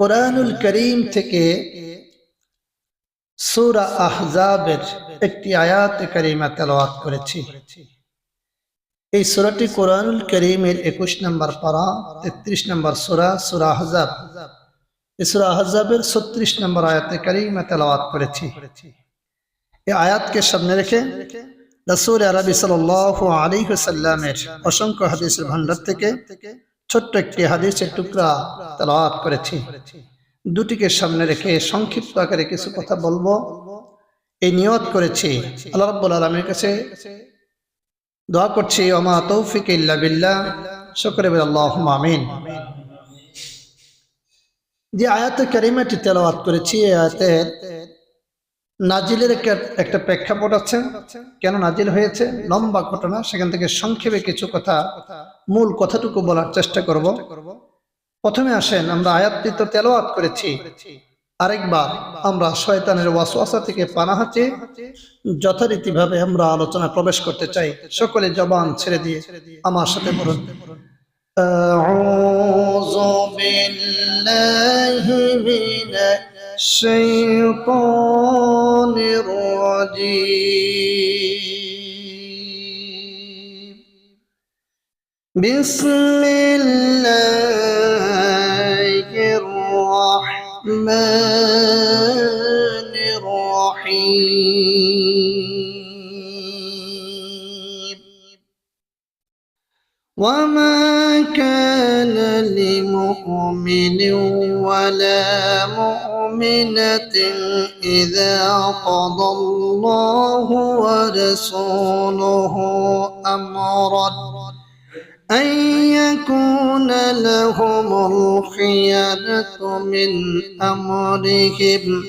কোরআনুল করিম থেকে সূরা আহজাবের একটি আয়াত কারিমা তেলাওয়াত করেছি। এই সূরাটি কোরআনুল করিমের একুশ নম্বর পারা তেত্রিশ নম্বর সূরা সূরা আহজাব এই সূরা আহজাবের ছত্রিশ নম্বর আয়াতে কারিমা তেলাওয়াত করেছি۔ এই আয়াতকে সামনে রেখে রাসূল আরবি সাল্লাল্লাহু আলাইহি ওয়াসাল্লামের অসংখ্য হাদিসের ভান্ডার থেকে ছোট্ট একটি হাদিসের টুকরা তেলাওয়াত করেছি। দুটিকে সামনে রেখে সংক্ষিপ্ত আকারে কিছু কথা বলব। এই নিয়ত করেছি আল্লাহ রাব্বুল আলামিনের কাছে। দোয়া করছি, ওমা তৌফিক ইল্লা বিল্লাহ। শুকরে আল্লাহুম্মা আমিন। যে আয়াত কারিমাটি তেলাওয়াত করেছি, এই আয়াতের নাজিলের একটা একটা প্রেক্ষাপট আছে কেন নাজিল হয়েছে লম্বা ঘটনা সেখান থেকে সংক্ষেপে কিছু কথা মূল কথাটুকু বলার চেষ্টা করব প্রথমে আসেন আমরা আয়াতটি তো তেলাওয়াত করেছি আরেকবার আমরা শয়তানের ওয়াসওয়াসা থেকে পানাহা চেয়ে যথারীতিভাবে আমরা আলোচনা প্রবেশ করতে চাই সকলে জবান ছেড়ে দিয়ে আমার সাথে বলুন أعوذ بالله من الشيطان الرجيم. بسم الله الرحمن الرحيم. وما كان لمؤمن ولا مؤمنة إذا قضى الله ورسوله أمرا أن يكون لهم الخيانة من أمرهم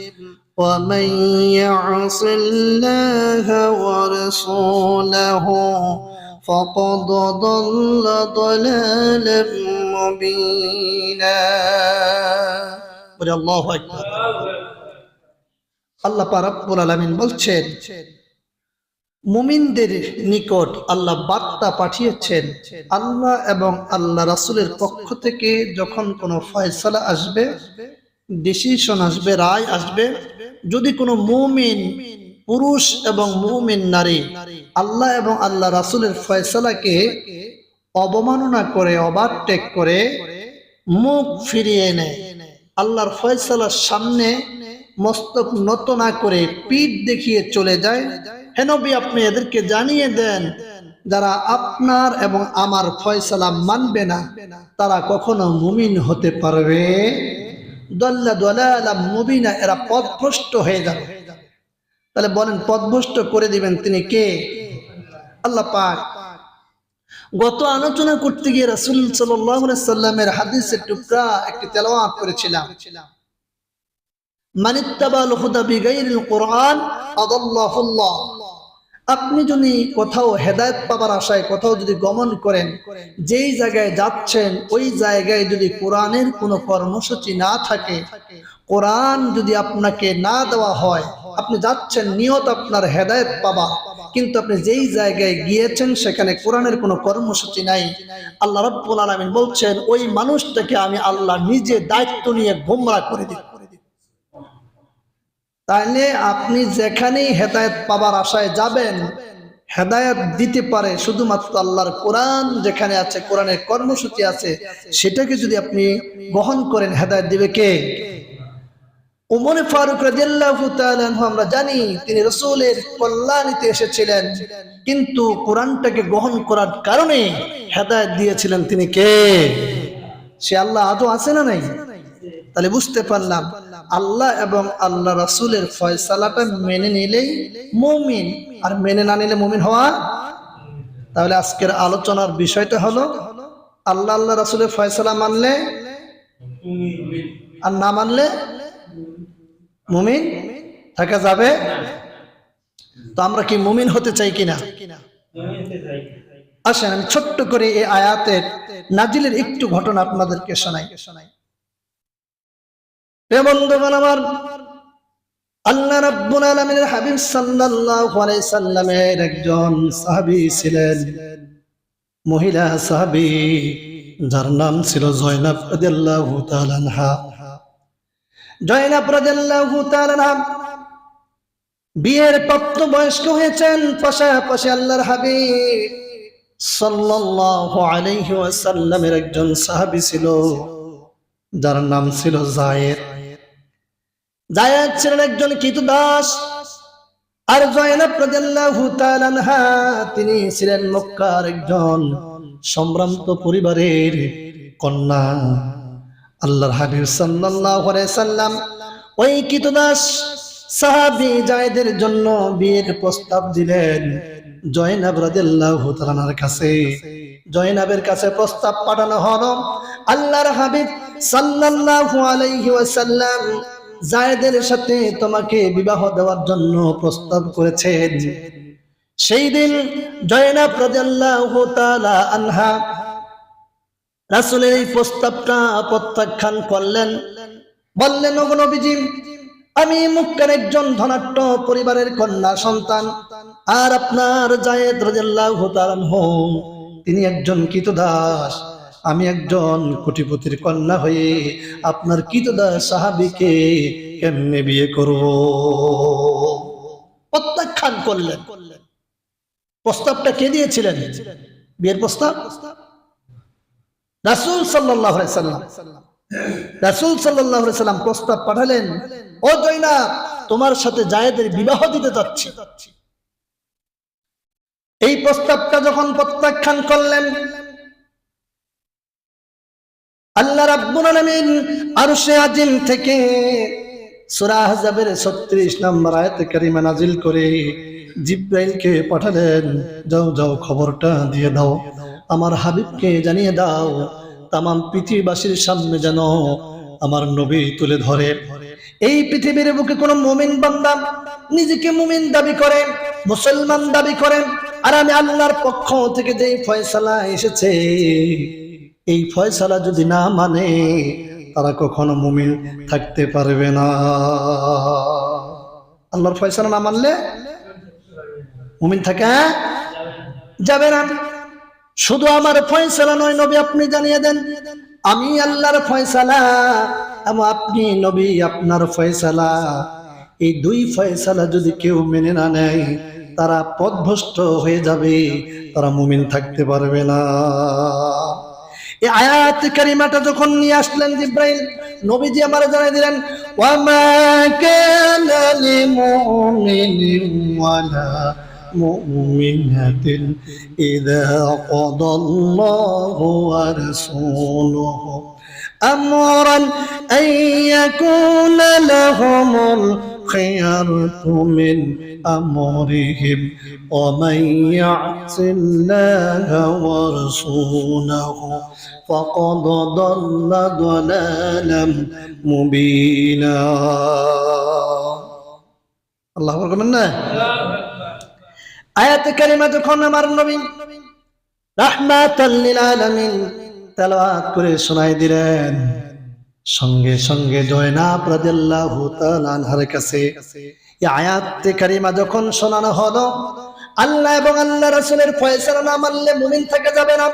ومن يعص الله ورسوله فقد ضل ضلالا مبينا বলে আল্লাহু আল্লাহ পারাব্বুল আলামিন বলছেন, মুমিনদের নিকট আল্লাহ বার্তা পাঠিয়েছেন, আল্লাহ এবং আল্লাহ রাসূলের পক্ষ থেকে যখন কোনো ফয়সালা আসবে ডিসিশন আসবে, রায় আসবে, যদি কোনো মুমিন পুরুষ এবং মুমিন নারী আল্লাহ এবং আল্লাহ রাসূলের ফয়সালাকে অবমাননা করে ওভারটেক করে মুখ ফিরিয়ে নেয় আল্লাহর ফয়সালার সামনে মস্তক নত না করে পিঠ দেখিয়ে চলে যায়। হেনবি আপনি এদেরকে জানিয়ে দেন, যারা আপনার এবং আমার ফয়সালা মানবে না, তারা কখনো মুমিন হতে পারবে। মুবিনা, এরা পথভ্রষ্ট হয়ে যাবে। তাহলে বলেন, পথভ্রষ্ট করে দিবেন তিনি কে? আল্লাহ পাক। গত আলোচনা করতে গিয়ে রাসূল সাল্লামের হাদিসের টুকরা একটি তেলাওয়াত করেছিলাম। আপনি যদি কোথাও হেদায়েত পাবার আশায় কোথাও যদি গমন করেন, যেই জায়গায় যাচ্ছেন, ওই জায়গায় যদি কোরআনের কোনো কর্মসূচি না থাকে, কোরআন যদি আপনাকে না দেওয়া হয়, আপনি যাচ্ছেন, নিয়ত আপনার হেদায়েত পাবা। কিন্তু আপনি যেই জায়গায় গিয়েছেন, সেখানে কোরআনের কোনো কর্মসূচি নাই। আল্লাহ রব্বুল আলামিন বলছেন, ওই মানুষটাকে আমি আল্লাহ নিজে দায়িত্ব নিয়ে গোমরা করে দিই তাহলে আপনি যেখানেই হেদায়েত পাবার আশায় যাবেন, হেদায়েত দিতে পারে শুধুমাত্র আল্লাহর কোরআন যেখানে আছে, কোরআনের কর্মসূচি আছে, সেটাকে যদি আপনি গ্রহণ করেন, হেদায়েত দিবে কে? উমরে ফারুক আমরা জানি তিনি রাসূলের কল্যাণীতে এসেছিলেন। কিন্তু কোরআনটাকে গ্রহণ করার কারণে হেদায়েত দিয়েছিলেন তিনি কে? সে আল্লাহ আদৌ আছে না নাই? তাহলে বুঝতে পারলাম, আল্লাহ এবং আল্লাহ রাসূলের ফয়সালাটা মেনে নিলেই মুমিন, আর মেনে না নিলে মুমিন হওয়া? তাহলে আজকের আলোচনার বিষয়টা হলো, আল্লাহ আল্লাহ রাসূলের ফয়সালা মানলে আর না মানলে মুমিন থাকা যাবে তো আমরা কি মুমিন হতে চাই কিনা? আসেন, আমি ছোট্ট করে এই আয়াতের নাজিলের একটু ঘটনা আপনাদেরকে শোনাই। শোনাই আল্লাহ সাল্লামের একজন ছিলেন। মহিলা যার নাম ছিল জয়নাব জয়নাব তাআলা বিয়ের প্রাপ্ত বয়স্ক হয়েছেন, পাশাপাশি আল্লাহর হাবিব সাল্লাল্লাহু আলাইহি ওয়াসাল্লামের একজন সাহাবী ছিল, যার নাম ছিল জায়েদ। জায়েদ ছিলেন একজন কৃতদাস আর জয়নাব রাদিয়াল্লাহু তিনি ছিলেন মক্কার একজন সম্ভ্রান্ত পরিবারের কন্যা। আল্লাহর হাবিব আলাইহি সাল্লাম ওই কৃতদাস সাহাবী জায়েদের জন্য বিয়ের প্রস্তাব দিলেন। জয়নাব রাদিয়াল্লাহু তাআলার কাছে। জয়নাবের কাছে প্রস্তাব পাঠানো হলো, আল্লাহর হাবিব সাল্লাল্লাহু আলাইহি ওয়াসাল্লাম জায়েদের সাথে তোমাকে বিবাহ দেওয়ার জন্য প্রস্তাব করেছেন। সেই দিন জয়নাব রাদিয়াল্লাহু তাআলা আনহা রাসূলের এই প্রস্তাবটা প্রত্যাখ্যান করলেন। বললেন, ওগো নবীজি, আমি মুক্কার একজন ধনাট্য পরিবারের কন্যা সন্তান, আর আপনার জায়েদ আনহু, তিনি একজন কৃতদাস আমি একজন কোটিপতির কন্যা হয়ে আপনার কৃতদাস সাহাবীকে কেমনে বিয়ে করব? প্রত্যাখ্যান করলেন। প্রস্তাবটা কে দিয়েছিলেন? বিয়ের প্রস্তাব? রাসূল আলাইহি সাল্লাম। রাসূল সাল্লাল্লাহু সাল্লাম প্রস্তাব পাঠালেন, ও জয়না তোমার সাথে জায়েদের বিবাহ দিতে যাচ্ছি। এই প্রস্তাবটা যখন প্রত্যাখ্যান করলেন, আল্লাহ রাব্বুল আলামিন আরশে আজিম থেকে সূরা আহজাবের 36 নম্বর আয়াত কারিমা নাজিল করে জিব্রাইলকে পাঠালেন, যাও যাও, খবরটা দিয়ে দাও। আমার হাবিবকে জানিয়ে দাও, তামাম পৃথিবীবাসীর সামনে যেন আমার নবী তুলে ধরে। এই পৃথিবীর বুকে কোন মুমিন বান্দা নিজেকে মুমিন দাবি করেন মুসলমান দাবি করেন আর আমি আল্লাহর পক্ষ থেকে যে ফয়সালা এসেছে, এই ফয়সালা যদি না মানে তারা কখনো মুমিন থাকতে পারবে না। আল্লাহর ফয়সালা না মানলে মুমিন থাকে যাবে না। শুধু আমার ফয়সালা নয়, নবী আপনি জানিয়ে দেন, আমি আল্লাহর ফয়সালা, এবং আপনি নবী আপনার ফয়সালা। এই দুই ফয়সালা যদি কেউ মেনে না নেয়, তারা পথভ্রষ্ট হয়ে যাবে, তারা মুমিন থাকতে পারবে না। এই আয়াত কারিমাটা যখন নিয়ে আসলেন জিব্রাইল, নবীজি আমার জানিয়ে দিলেন ওয়ামা কানা লিমুমিনিন ওয়ালা مؤمنة إذا قضى الله ورسوله أمرا أن يكون لهم الخيرة من أمرهم ومن يعص الله ورسوله فقد ضل ضلالا مبينا. الله أكبر. আয়াত কারিমা যখন আমার নবী রাহমাতাল লিল আলামিন তেলাওয়াত করে শোনাই দিলেন, সঙ্গে সঙ্গে জয়নাব রাদিয়াল্লাহু তাআলা আনহার কাছে এই আয়াত কারিমা যখন শোনানো হলো, আল্লাহ এবং আল্লাহ রাসূলের ফয়সালা না মানলে মুমিন থেকে যাবে না।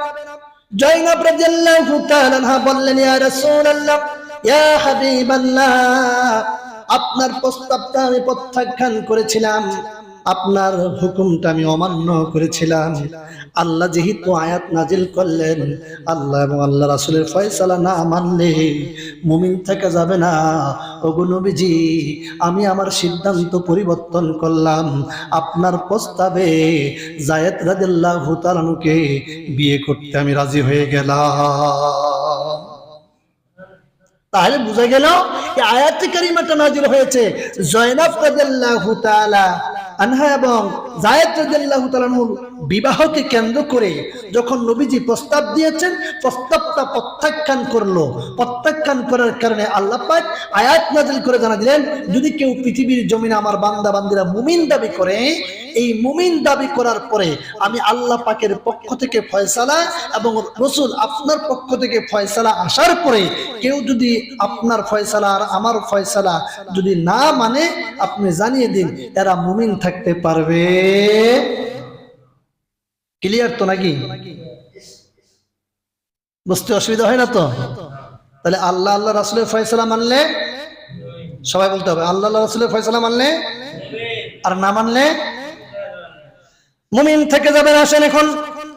জয়নাব রাদিয়াল্লাহু তাআলা আনহা বললেন, ইয়া রাসূলুল্লাহ, ইয়া হাবিবাল্লাহ, আপনার প্রস্তাবটা আমি প্রত্যাখ্যান করেছিলাম। আপনার হুকুমটা আমি অমান্য করেছিলাম। আল্লাহ যেহেতু আয়াত নাজিল করলেন, আল্লাহ এবং আল্লাহ রাসুলের ফয়সালা না মানলে মুমিন থেকে যাবে না। ওগো নবীজি, আমি আমার সিদ্ধান্ত পরিবর্তন করলাম। আপনার প্রস্তাবে জায়েদ রাদিল্লাহু তাআলাকে বিয়ে করতে আমি রাজি হয়ে গেলাম। তাহলে বুঝা গেল আয়াত কারিমাটা নাজিল হয়েছে। জয়নাব রাদিয়াল্লাহু তাআলা আনহা এবং জায়েদ রাদিয়াল্লাহু তাআলার বিবাহকে কেন্দ্র করে যখন নবীজি প্রস্তাব দিয়েছেন, প্রস্তাবটা প্রত্যাখ্যান করল। প্রত্যাখ্যান করার কারণে আল্লাহ আয়াত নাজিল করে জানা দিলেন, যদি কেউ পৃথিবীর জমিনে আমার বান্দা বান্দিরা মুমিন দাবি করে, এই মুমিন দাবি করার পরে আমি আল্লাহ পাকের পক্ষ থেকে ফয়সালা এবং রসুল আপনার পক্ষ থেকে ফয়সালা আসার পরে কেউ যদি আপনার ফয়সালা আর আমার ফয়সালা যদি না মানে আপনি জানিয়ে দিন, এরা মুমিন থাকতে পারবে। ক্লিয়ার তো নাকি? বুঝতে অসুবিধা হয় না তো? তাহলে আল্লাহ আল্লাহ রাসুলের ফয়সালা মানলে? সবাই বলতে হবে, আল্লাহ আল্লাহ রাসুলের ফয়সালা মানলে? আর না মানলে? মুমিন থেকে যাবেন, আসেন এখন।